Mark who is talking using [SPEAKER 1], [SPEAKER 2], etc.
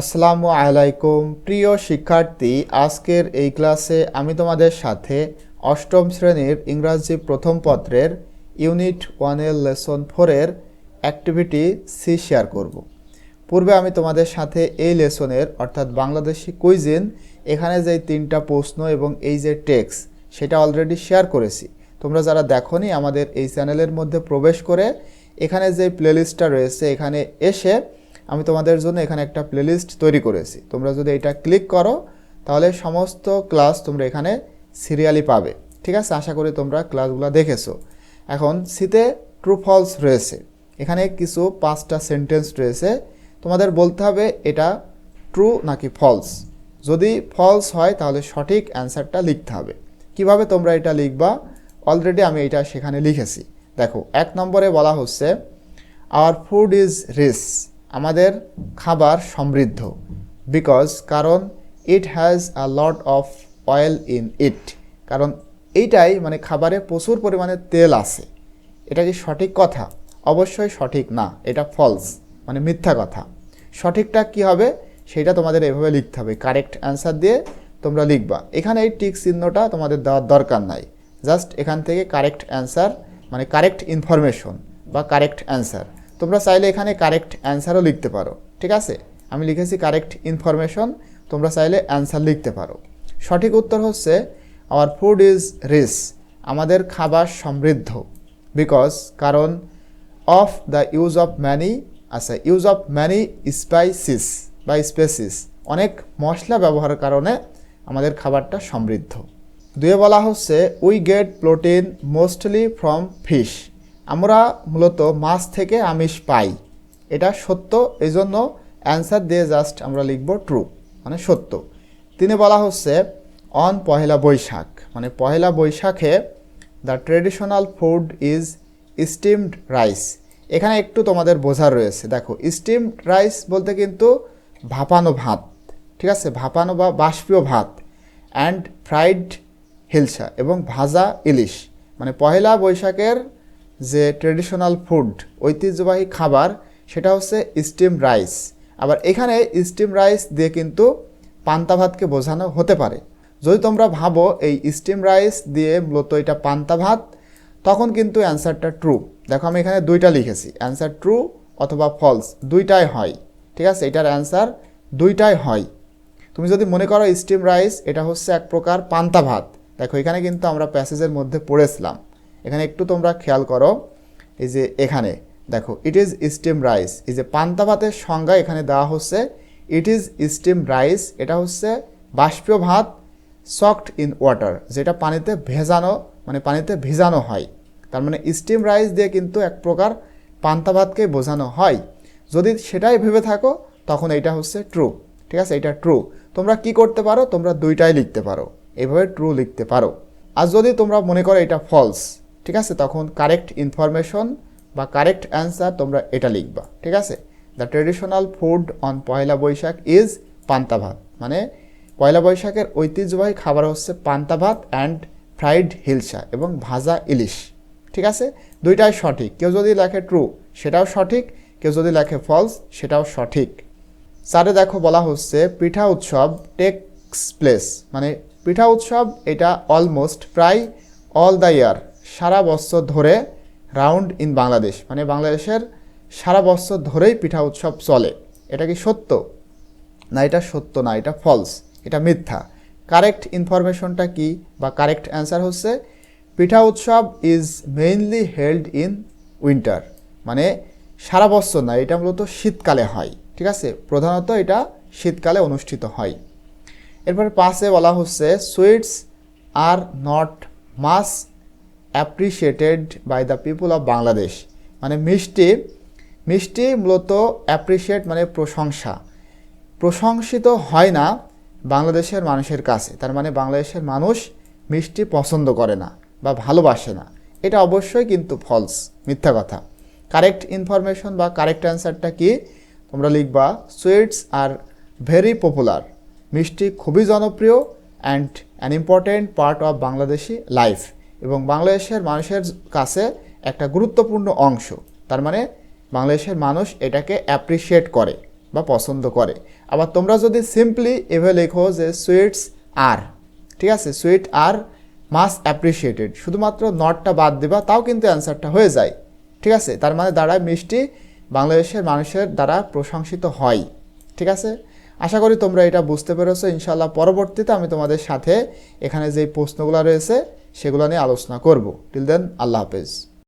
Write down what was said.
[SPEAKER 1] আসসালামু আলাইকুম। প্রিয় শিক্ষার্থী, আজকের এই ক্লাসে আমি তোমাদের সাথে অষ্টম শ্রেণির ইংরাজি প্রথম পত্রের ইউনিট ওয়ানের লেসন ফোরের অ্যাক্টিভিটি সি শেয়ার করব। পূর্বে আমি তোমাদের সাথে এই লেসনের, অর্থাৎ বাংলাদেশি কুইজিন, এখানে যে তিনটা প্রশ্ন এবং এই যে টেক্স সেটা অলরেডি শেয়ার করেছি। তোমরা যারা দেখোনি, আমাদের এই চ্যানেলের মধ্যে প্রবেশ করে এখানে যে প্লেলিস্টটা রয়েছে, এখানে এসে আমি তোমাদের জন্য এখানে একটা প্লেলিস্ট তৈরি করেছি। তোমরা যদি এটা ক্লিক করো, তাহলে সমস্ত ক্লাস তোমরা এখানে সিরিয়ালি পাবে। ঠিক আছে? আশা করি তোমরা ক্লাসগুলো দেখেছ। এখন সিতে ট্রু ফলস রয়েছে। এখানে কিছু পাঁচটা সেন্টেন্স রয়েছে। তোমাদের বলতে হবে, এটা ট্রু নাকি ফলস যদি ফলস হয়, তাহলে সঠিক অ্যান্সারটা লিখতে হবে। কীভাবে তোমরা এটা লিখবা? অলরেডি আমি এটা সেখানে লিখেছি। দেখো, এক নম্বরে বলা হচ্ছে আওয়ার ফুড ইজ রিচ আমাদের খাবার সমৃদ্ধ বিকজ কারণ it has a lot of oil in it কারণ এইটাই মানে খাবারে প্রচুর পরিমাণে তেল আছে। এটা কি সঠিক কথা? অবশ্যই সঠিক না, এটা ফলস মানে মিথ্যা কথা। সঠিকটা কি হবে? সেটা তোমাদের এভাবে লিখতে হবে। কারেক্ট অ্যান্সার দিয়ে তোমরা লিখবা। এখানে এই টিক চিহ্নটা তোমাদের দেওয়ার দরকার নাই। জাস্ট এখান থেকে কারেক্ট অ্যান্সার মানে কারেক্ট ইনফরমেশন বা কারেক্ট অ্যান্সার তোমরা চাইলে এখানে কারেক্ট অ্যান্সারও লিখতে পারো, ঠিক আছে? আমি লিখেছি কারেক্ট ইনফরমেশন তোমরা চাইলে অ্যান্সার লিখতে পারো। সঠিক উত্তর হচ্ছে আওয়ার ফুড ইজ রিচ আমাদের খাবার সমৃদ্ধ বিকজ কারণ of the use of many আচ্ছা ইউজ অফ ম্যানি স্পাইসিস বা স্পেসিস অনেক মশলা ব্যবহারের কারণে আমাদের খাবারটা সমৃদ্ধ। দুয়ে বলা হচ্ছে we get protein mostly from fish আমরা মূলত মাছ থেকে আমিষ পাই। এটা সত্য এই জন্য অ্যান্সার দিয়ে জাস্ট আমরা লিখব ট্রু মানে সত্য। তিনি বলা হচ্ছে অন পহেলা বৈশাখ মানে পহেলা বৈশাখে the traditional food is steamed rice এখানে একটু তোমাদের বোঝার রয়েছে, দেখো স্টিমড রাইস বলতে কিন্তু ভাপানো ভাত, ঠিক আছে? ভাপানো বা বাষ্পীয় ভাত অ্যান্ড ফ্রাইড হিলসা এবং ভাজা ইলিশ মানে পহেলা বৈশাখের যে ট্রেডিশনাল ফুড ঐতিহ্যবাহী খাবার, সেটা হচ্ছে স্টিম রাইস আবার এখানে স্টিম রাইস দিয়ে কিন্তু পান্তা ভাতকে বোঝানো হতে পারে। যদি তোমরা ভাবো এই স্টিম রাইস দিয়ে মূলত এটা পান্তা ভাত, তখন কিন্তু অ্যান্সারটা ট্রু দেখো আমি এখানে দুইটা লিখেছি অ্যান্সার ট্রু অথবা ফলস দুইটাই হয়। ঠিক আছে? এটার অ্যান্সার দুইটাই হয়। তুমি যদি মনে করো স্টিম রাইস এটা হচ্ছে এক প্রকার পান্তা ভাত। দেখো এখানে কিন্তু আমরা প্যাসেজের মধ্যে পড়েছিলাম। এখানে একটু তোমরা খেয়াল করো, এই যে এখানে, দেখো ইট ইজ স্টিম রাইস এই যে পান্তা ভাতের সংজ্ঞা এখানে দেওয়া হচ্ছে ইট ইজ স্টিম রাইস এটা হচ্ছে বাষ্পীয় ভাত সফট ইন ওয়াটার যেটা পানিতে ভেজানো মানে পানিতে ভেজানো হয়। তার মানে স্টিম রাইস দিয়ে কিন্তু এক প্রকার পান্তা ভাতকে বোঝানো হয়। যদি সেটাই ভেবে থাকো, তখন এটা হচ্ছে ট্রু ঠিক আছে? এটা ট্রু তোমরা কি করতে পারো? তোমরা দুইটাই লিখতে পারো। এভাবে ট্রু লিখতে পারো। আর যদি তোমরা মনে করো এটা ফলস ঠিক আছে? তখন কারেক্ট ইনফরমেশন বা কারেক্ট অ্যান্সার তোমরা এটা লিখবা, ঠিক আছে? The traditional food on Poila Baishakh is panta bhat. মানে পয়লা বৈশাখের ঐতিহ্যবাহী খাবার হচ্ছে পান্তা ভাত অ্যান্ড ফ্রাইড হিলসা এবং ভাজা ইলিশ, ঠিক আছে? দুইটাই সঠিক। কেউ যদি লেখে ট্রু সেটাও সঠিক। কেউ যদি লেখে ফলস সেটাও সঠিক। চারে দেখো বলা হচ্ছে পিঠা উৎসব টেক্স প্লেস মানে পিঠা উৎসব এটা অলমোস্ট প্রায় অল দ্য ইয়ার সারা বছর ধরে রাউন্ড ইন বাংলাদেশ। মানে বাংলাদেশের সারা বছর ধরেই পিঠা উৎসব চলে। এটা কি সত্য? না, এটা সত্য না, এটা ফলস এটা মিথ্যা। কারেক্ট ইনফরমেশনটা কি বা কারেক্ট অ্যান্সার হচ্ছে, Pitha Utsab is mainly held in winter মানে সারা বছর না, এটা মূলত শীতকালে হয়, ঠিক আছে? প্রধানত এটা শীতকালে অনুষ্ঠিত হয়। এরপর পাশে বলা হচ্ছে sweets are not much appreciated by the people of Bangladesh মানে মিষ্টি মিষ্টি মূলত অ্যাপ্রিসিয়েট মানে প্রশংসা। প্রশংসিত হয় না বাংলাদেশের মানুষের কাছে। তার মানে বাংলাদেশের মানুষ মিষ্টি পছন্দ করে না বা ভালোবাসে না। এটা অবশ্যই কিন্তু ফলস মিথ্যা কথা। কারেক্ট ইনফরমেশন বা কারেক্ট অ্যান্সারটা কি? তোমরা লিখবা সুইটস আর ভেরি পপুলার মিষ্টি খুবই জনপ্রিয় and an important part of Bangladeshi life এবং বাংলাদেশের মানুষের কাছে একটা গুরুত্বপূর্ণ অংশ। তার মানে বাংলাদেশের মানুষ এটাকে অ্যাপ্রিসিয়েট করে বা পছন্দ করে। আবার তোমরা যদি সিম্পলি এভাবে লেখো যে সুইটস আর ঠিক আছে? সুইট আর মাস অ্যাপ্রিসিয়েটেড শুধুমাত্র নটটা বাদ দিবা, তাও কিন্তু অ্যান্সারটা হয়ে যায়। ঠিক আছে? তার মানে দাঁড়ায় মিষ্টি বাংলাদেশের মানুষের দ্বারা প্রশংসিত হয়। ঠিক আছে? আশা করি তোমরা এটা বুঝতে পেরেছ। ইনশাল্লাহ পরবর্তীতে আমি তোমাদের সাথে এখানে যে প্রশ্নগুলো রয়েছে সেগুলো নিয়ে আলোচনা করব। টিল দেন আল্লাহ হাফেজ।